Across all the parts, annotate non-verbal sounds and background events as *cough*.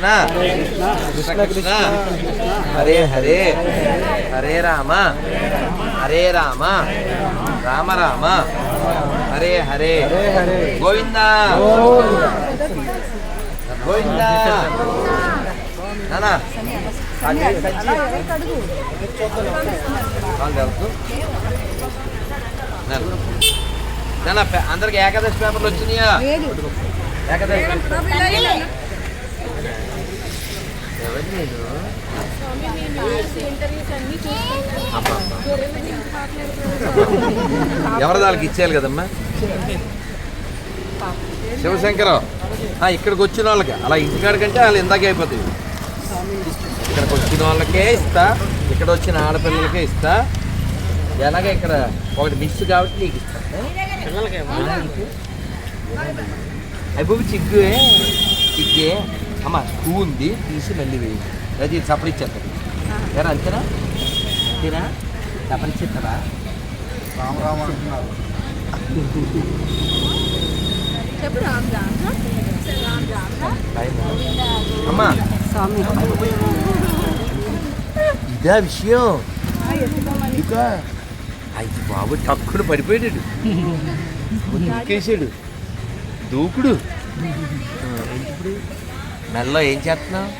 కృష్ణ. కృష్ణ. కృష్ణ హరే హరే. హరే రామ. హరే రామ. రామ రామ. హరే హరే. గోవింద. గోవింద. నానా. అందరికి ఏకాదశి పేపర్లు వచ్చినాయా? ఏకాదశి ఎవరు. ఎవరి దానికి ఇచ్చేయాలి కదమ్మా? శివశంకరం. ఆ, ఇక్కడికి వచ్చిన వాళ్ళకి. అలా ఇంటికాడికంటే వాళ్ళు ఇందాకే అయిపోతాయి. ఇక్కడికి వచ్చిన వాళ్ళకే ఇస్తా. ఇక్కడ వచ్చిన ఆడపిల్లలకే ఇస్తా. ఎలాగే ఇక్కడ ఒకటి మిస్ కాబట్టి నీకు ఇస్తా. అయిపోయి చిగ్గువే. చిగ్గే. అమ్మ పువ్వు ఉంది తీసి మళ్ళీ వేయి. అది సపడి ఇచ్చేస్తాడు. ఎరా అంతేనా? అంతేనా సపడి ఇచ్చేస్తారా రామరామ అంటున్నారు. అమ్మా. ఇదా విషయం. ఇదిగా. అయ్యి బాబు టక్కును పడిపోయాడు. *laughs* దూకేసాడు దూకుడు. ఇప్పుడు? మెల్ల ఏం చేస్తున్నావు?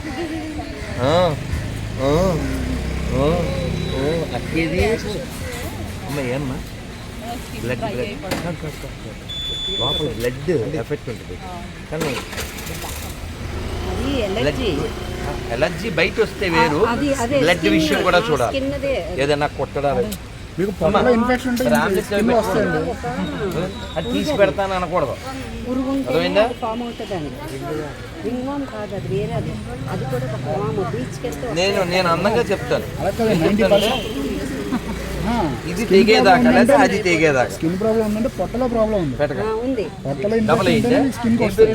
అక్కేది అమ్మ ఏమ్మా? బ్లడ్ బ్లడ్ లోపల బ్లడ్ ఎఫెక్ట్ ఉంటుంది. కానీ ఎలర్జీ బయట వస్తే వేరు. బ్లడ్ విషయం కూడా చూడాలి. ఏదైనా కొట్టడాలి. మీకు పొట్టలో ఇన్ఫెక్షన్ ఉంటే రామకృష్ణ స్కిన్ వస్తాయండి అది తీసి పెడతాను అనకూడదు. పురుగు ఉంటే ఫామ్ రింగ్వామ్ కాదు అది వేరే అది. అది కూడా ఒక ఫామ్ బీచ్కి వెళ్తే నేను నేను అందంగా చెప్తాను అలా కదా నైంటీ పర్సెంట్ ఇది తెగేదాకా లేదా అది తెగేదాకా? స్కిన్ ప్రాబ్లం ఉందంటే పొట్టలో ప్రాబ్లం ఉంది. ఉంది. పొట్టలో స్కిన్ వస్తుంది?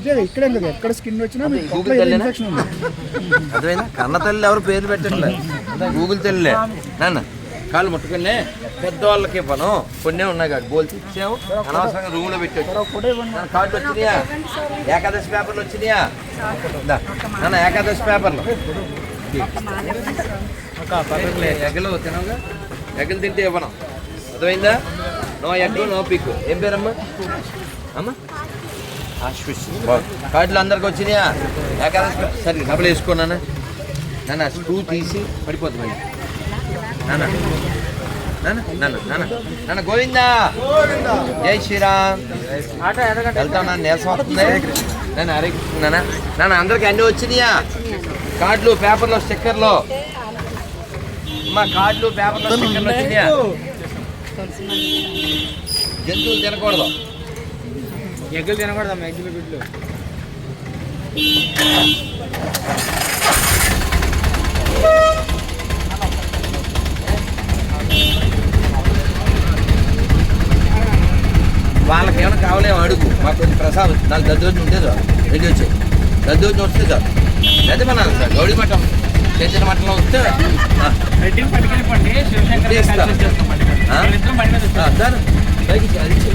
ఇదే ఇక్కడే లేదు ఎక్కడ స్కిన్ వచ్చినా మీకు గూగుల్? ఇన్ఫెక్షన్ ఉంది. అర్థమైందా? కన్న తల్లి ఎవరు పేరు పెట్టట్లే? గూగుల్ తల్లిలే. నాన్న కాళ్ళు ముట్టుకునే పెద్దవాళ్ళకి పను కొన్నే ఉన్నాయి కాదు. గోల్స్ ఇచ్చాము అనవసరంగా రూమ్లో పెట్టాడు కార్డు వచ్చినాయా? ఏకాదశి పేపర్లు వచ్చినాయా. నాన్న ఏకాదశి పేపర్లు. ఎగ్గలు తినవుగా? ఎగ్గలు తింటే ఇవ్వను. అర్థమైందా? No egg no pick. ఏం పేరమ్మా? అమ్మా? ఆశ్విష్. కార్డులు అందరికి వచ్చినాయా? పే- సరే డబ్బులు వేసుకున్నానా నాన్న. స్క్రూ తీసి పడిపోతుంది. నాన్న. నాన్న నాన్న నాన్న. నాన్న గోవిందా? జై శ్రీరామ్. వెళ్తాం నాన్న. నీరసం వస్తుంది. హరే కృష్ణ నాన్న. నాన్న అందరికి అన్ని వచ్చినాయా? కార్డులు పేపర్లు స్టిక్కర్లు. మా కార్డులు పేపర్లు వచ్చినాయా జంతువులు తినకూడదు. ఎగ్గులు తినకూడదమ్మా ఎగ్గులు గుడ్లు వాళ్ళకి ఏమైనా కావాలేమో అడుగు. మాకు కొంచెం ప్రసాదం నాలుగు దద్దోజు ఉంటే చాలు. రెడీ వచ్చాయి. దద్దోజు వస్తే చాలు. అయితే మన గౌడి మఠం. మఠంలో వస్తే ఇచ్చి.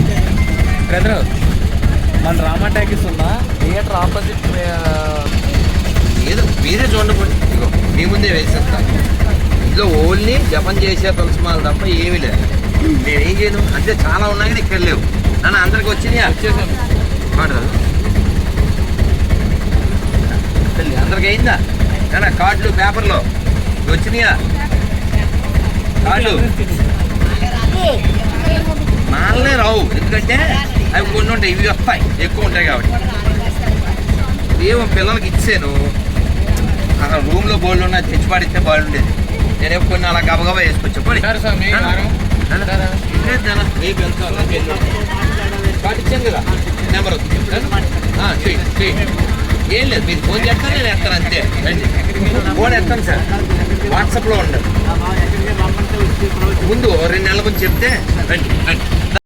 బ్రదర్ మన రామా టాకీస్ ఉందా? థియేటర్ ఆపోజిట్ ఏదో మీరే చూడండి. ఇదిగో మీ ముందే వేసేస్తా. ఇందులో ఓన్లీ జపం చేసే తులసిమాల తప్ప ఏమీ లేదు. నేను ఏం చేయను? అంటే చాలా ఉన్నాయి కానీ ఇక్కడ లేవు. నన్ను అందరికి వచ్చినాయా? వచ్చేసాను అందరికి అయిందా? నాన్న కార్డులు పేపర్లు. వచ్చినాయా? కార్డులు. నాలుగే రావు. ఎందుకంటే అవి కొన్ని ఉంటాయి ఇవి వస్తాయి. ఎక్కువ ఉంటాయి కాబట్టి. ఏమో పిల్లలకి ఇచ్చాను. అక్కడ రూమ్లో బోల్డ్ ఉన్నాయి తెచ్చి పాడిస్తే బాగుండేది. నేను కొన్ని అలా గబగబా వేసుకొచ్చా. ఇచ్చాను కదా. నెంబర్. చెయ్యి చెయ్యి. ఏం లేదు మీరు ఫోన్ చేస్తాను నేను ఎత్తాను అంతే. రండి. ఫోన్ ఎత్తాను సార్. వాట్సాప్లో ఉండండి ముందు రెండు నెలల ముందు చెప్తే రండి రండి.